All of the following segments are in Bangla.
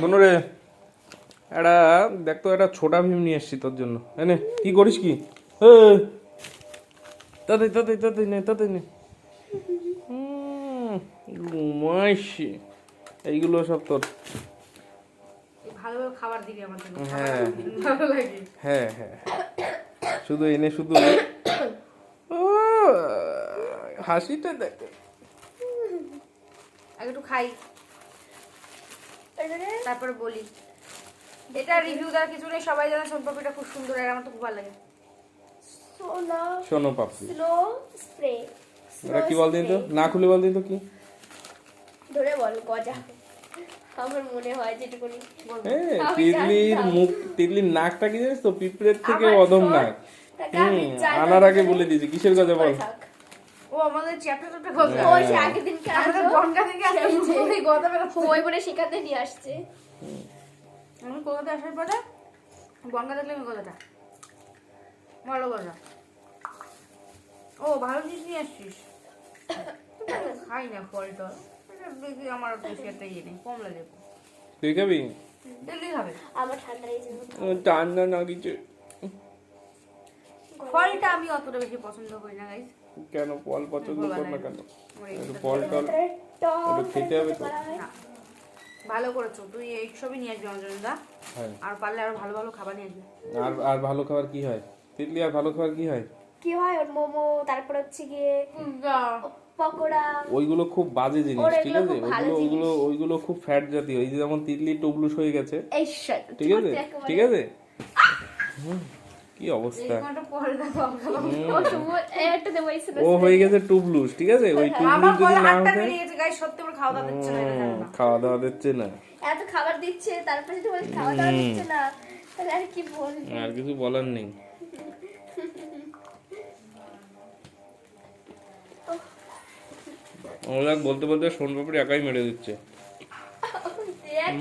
বনুরে একটা দেখ তো একটা ছোটা ভীম নিয়ে এসছি তোর জন্য। এনে কি করিস কি? তাতে তাতে তাতে নে তাতে নে। ঘুমাইছি। এইগুলো সব তোর। খাবার দিবি আমার হ্যাঁ। হ্যাঁ হ্যাঁ শুধু এনে শুধু হাসিটা দেখ। একটু খাই। তারপরে বলি। এটা রিভিউ দেওয়ার কিছু নেই সবাই জানে সোনপাপড়িটা খুব সুন্দর আর আমার তো খুব ভালো লাগে। সোনা শোনো পাপড়ি। Slow spray. ওটা কি বল দিন তো না খুলে বল দিন তো কি? ধরে বল গজা। আমার মনে হয় যেটুকুনি তিতলির মুখ তিতলির নাকটা কি জানিস তো? পিঁপড়ের থেকে অদম নাক। হুম আনার আগে বলে দিয়েছি। কিসের কথা বল। ও আমাদের চ্যাপ্টার চ্যাপ্টার ওই সে আগের দিনকে আমাদের বনগা থেকে আসলে। শেখাতে নিয়ে আসছে। আমি কলকাতা আসার পরে বনগা দেখলে আমি কথাটা ভালো কথা ও ভালো জিনিস নিয়ে আসছিস? খাই না ফল টল আমার বেশি একটা ইয়ে নেই কম লাগে তুই খাবি? আমার ঠান্ডা ঠান্ডা না কিছু। ফলটা আমি অতটা বেশি পছন্দ করি না গাইস কেন? ফল পছন্দ কর না কেন? ফল। টল একটু খেতে হবে তো। না ভালো করেছ। তুই এই সবই নিয়ে আসবি আমার জন্য দা হ্যাঁ। আর পারলে আরও ভালো ভালো খাবার নিয়ে আসবি। আর আর ভালো খাবার কি হয়? তিতলি আর ভালো খাবার কি হয়? কি হয়? ওর মোমো তারপর হচ্ছে গিয়ে পকোড়া। ওইগুলো খুব বাজে জিনিস ঠিক আছে? ওইগুলো ওইগুলো ওইগুলো খুব ফ্যাট জাতীয়। এই যে যেমন তিতলি টুবলুস হয়ে গেছে ঠিক আছে? ঠিক আছে? হুম, কি অবস্থা? ও হয়ে গেছে টুবলুস ঠিক আছে? ওই টুবলুস যদি না হতে খাওয়া দাওয়া দিচ্ছে না খাওয়া দাওয়া দিচ্ছে এত খাবার দিচ্ছে তারপর যদি বলে খাওয়া দাওয়া দিচ্ছে না তাহলে আর কি বলব? আর কিছু বলার নেই। ওরা বলতে বলতে সোন পাপড়ি একাই মেরে দিচ্ছে।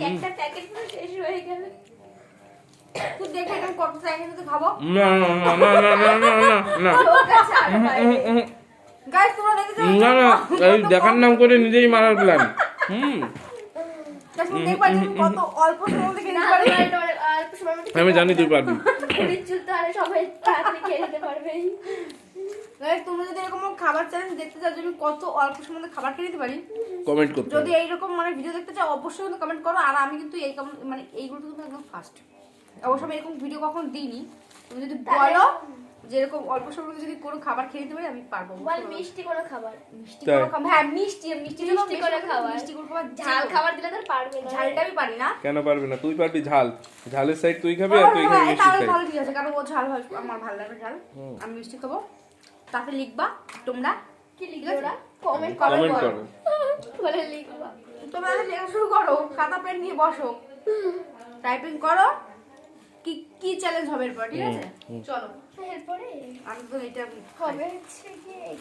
একটা প্যাকেট পুরো শেষ হয়ে গেল। তুই দেখে এখন কত চাই কিন্তু খাব না না না না না না না না না লোক আছে আরও বাইরে। গাইস তোমরা দেখেছ না না এই দেখার নাম করে নিজেই মারার প্ল্যান হুম আমি জানি তুই পারবি তোমরা যদি এরকম খাবার চ্যালেঞ্জ দেখতে চাও আমি কত অল্প সময় খাবার খেয়ে নিতে পারি কমেন্ট করতে যদি এইরকম মানে ভিডিও দেখতে চাও অবশ্যই কিন্তু কমেন্ট করো আর আমি কিন্তু এই মানে এইগুলো কিন্তু একদম ফার্স্ট অবশ্য আমি এরকম ভিডিও কখন দিইনি। তুমি যদি বলো যে এরকম অল্প সময় যদি কোনো খাবার খেয়ে নিতে পারি আমি পারব বল মিষ্টি কোনো খাবার। মিষ্টি। কোনো খাবার- হ্যাঁ মিষ্টি মিষ্টি মিষ্টি করে খাবার। মিষ্টি করে খাবার ঝাল খাবার দিলে তো পারবে ঝালটা আমি পারি না। কেন পারবি না? তুই পারবি ঝাল। ঝালের সাইড তুই খাবি আর তুই হ্যাঁ, খাবি মিষ্টি সাইড ভালো ঠিক আছে কারণ ও ঝাল হয় আমার ভালো লাগে ঝাল। আমি মিষ্টি খাব। তাতে লিখবা তোমরা। কি লিখবে ওরা? কমেন্ট কমেন্ট করো। করে। লিখবা। তোমরা লেখা শুরু করো খাতা পেন নিয়ে বসো। টাইপিং করো কি কি চ্যালেঞ্জ হবে এরপর ঠিক আছে? চলো। এরপরে আমি তো এটা হবে হচ্ছে গিয়ে